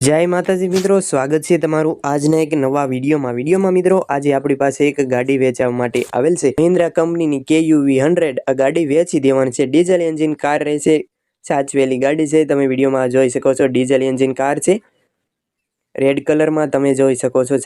જય માતાજી મિત્રો, સ્વાગત છે તમારું આજના એક નવા વિડીયોમાં. વિડીયોમાં મિત્રો, આજે આપણી પાસે એક ગાડી વેચવા માટે આવેલ છે. મહિન્દ્રા કંપનીની કે યુવી હંડ્રેડ. આ ગાડી વેચી દેવાની છે. ડીઝલ એન્જિન કાર રહેશે. સાચવેલી ગાડી છે. તમે વિડીયોમાં જોઈ શકો છો, ડીઝલ એન્જિન કાર છે. રેડ કલરમાં તમે જોઈ શકો છો.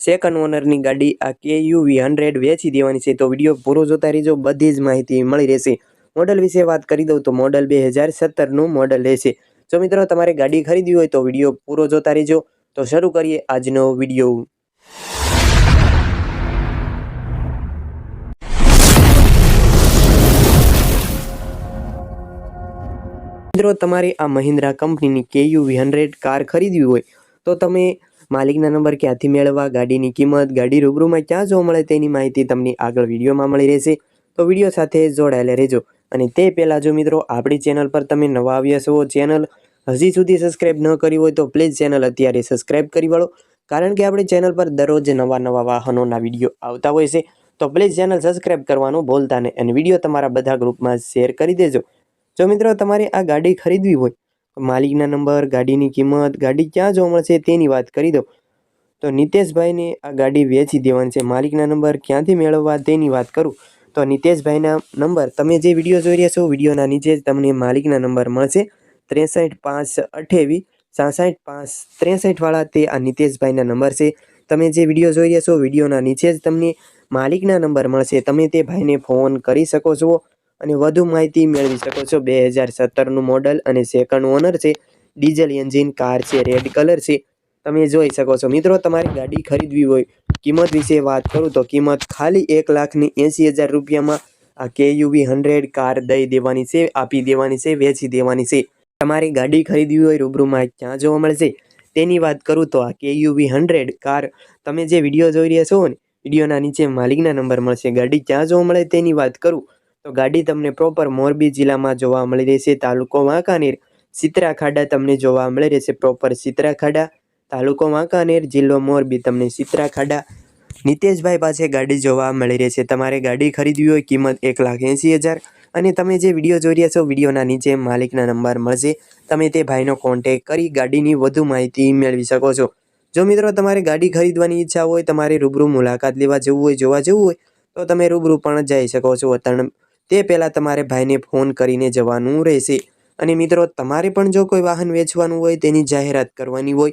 સેકન્ડ ઓનરની ગાડી આ કે યુવી હંડ્રેડ વેચી દેવાની છે. તો વીડિયો પૂરો જોતા રહેજો. બધી જ માહિતી મળી રહેશે. મોડલ વિશે વાત કરી દઉં તો મોડલ બે હજાર સત્તરનું મોડલ રહેશે. જો મિત્રો તમારે ગાડી ખરીદવી હોય તો વીડિયો પૂરો જોતા રહેજો. તો શરૂ કરીએ આજનો વીડિયો. મિત્રો, તમારે આ મહિન્દ્રા કંપનીની કે યુવી હંડ્રેડ કાર ખરીદવી હોય તો તમે માલિકના નંબર ક્યાંથી મેળવવા, ગાડીની કિંમત, ગાડી રૂબરૂમાં ક્યાં જોવા મળે તેની માહિતી તમને આગળ વિડીયોમાં મળી રહેશે. તો વીડિયો સાથે જોડાયેલા રહેજો. અને તે પહેલાં જો મિત્રો, આપણી ચેનલ પર તમે નવા આવ્યા છો ચેનલ હજી સુધી સબસ્ક્રાઈબ ન કરી હોય તો પ્લીઝ ચેનલ અત્યારે સબસ્ક્રાઈબ કરી વાળો. કારણ કે આપણી ચેનલ પર દરરોજ નવા નવા વાહનોના વીડિયો આવતા હોય છે. તો પ્લીઝ ચેનલ સબસ્ક્રાઈબ કરવાનું ભૂલતા નહીં અને વીડિયો તમારા બધા ગ્રુપમાં શેર કરી દેજો. જો મિત્રો, તમારે આ ગાડી ખરીદવી હોય માલિકના નંબર ગાડીની કિંમત, ગાડી ક્યાં જોવા મળશે તેની વાત કરી દો. તો નિતેશભાઈને આ ગાડી વેચી દેવાની છે. માલિકના નંબર ક્યાંથી મેળવવા તેની વાત કરું. તો નિતેશભાઈના નંબર, તમે જે વીડિયો જોઈ રહ્યા છો, વિડીયોના નીચે જ તમને માલિકના નંબર મળશે. ત્રેસઠ પાંચ અઠ્યાવીસ, સાસઠ પાંચ ત્રેસઠવાળા તે આ નિતેશભાઈના નંબર છે. તમે જે વીડિયો જોઈ રહ્યા છો, વિડીયોના નીચે જ તમને માલિકના નંબર મળશે. તમે તે ભાઈને ફોન કરી શકો છો અને વધુ માહિતી મેળવી શકો છો. બે હજાર સત્તરનું મોડલ અને સેકન્ડ ઓનર છે. ડીઝલ એન્જિન કાર છે, રેડ કલર છે. તમે જોઈ શકો છો. મિત્રો, તમારી ગાડી ખરીદવી હોય કિંમત વિશે વાત કરું તો કિંમત ખાલી એક લાખની એંસી હજાર રૂપિયામાં આ કે યુવી હંડ્રેડ કાર દઈ દેવાની છે, આપી દેવાની છે, વેચી દેવાની છે. તમારી ગાડી ખરીદવી હોય, રૂબરૂમાં ક્યાં જોવા મળશે? તેની વાત કરું તો આ કે યુવી હંડ્રેડ કાર તમે જે વીડિયો જોઈ રહ્યા છો ને, વિડીયોના નીચે માલિકના નંબર મળશે. ગાડી ક્યાં જોવા મળે તેની વાત કરું તો ગાડી તમને પ્રોપર મોરબી જિલ્લામાં જોવા મળી રહેશે. તાલુકો વાંકાનેર સિત્રા ખાડા તમને જોવા મળી રહેશે. પ્રોપર સિત્રા ખાડા તાલુકો વાંકાનેર જિલ્લો મોરબી. તમને સિત્રા ખાડા, નિતેશભાઈ પાસે ગાડી જોવા મળી રહેશે તમારે ગાડી ખરીદવી હોય, કિંમત એક લાખ એંસી હજાર. અને તમે જે વીડિયો જોઈ રહ્યા છો, વિડીયોના નીચે માલિકના નંબર મળશે. તમે તે ભાઈનો કોન્ટેક કરી ગાડીની વધુ માહિતી મેળવી શકો છો. જો મિત્રો તમારે ગાડી ખરીદવાની ઈચ્છા હોય, તમારે રૂબરૂ મુલાકાત લેવા જવું હોય, જોવા જવું હોય, તો તમે રૂબરૂ પણ જઈ શકો છો. ત્રણ તે પહેલાં તમારે ભાઈને ફોન કરીને જવાનું રહેશે. અને મિત્રો, તમારે પણ જો કોઈ વાહન વેચવાનું હોય, તેની જાહેરાત કરવાની હોય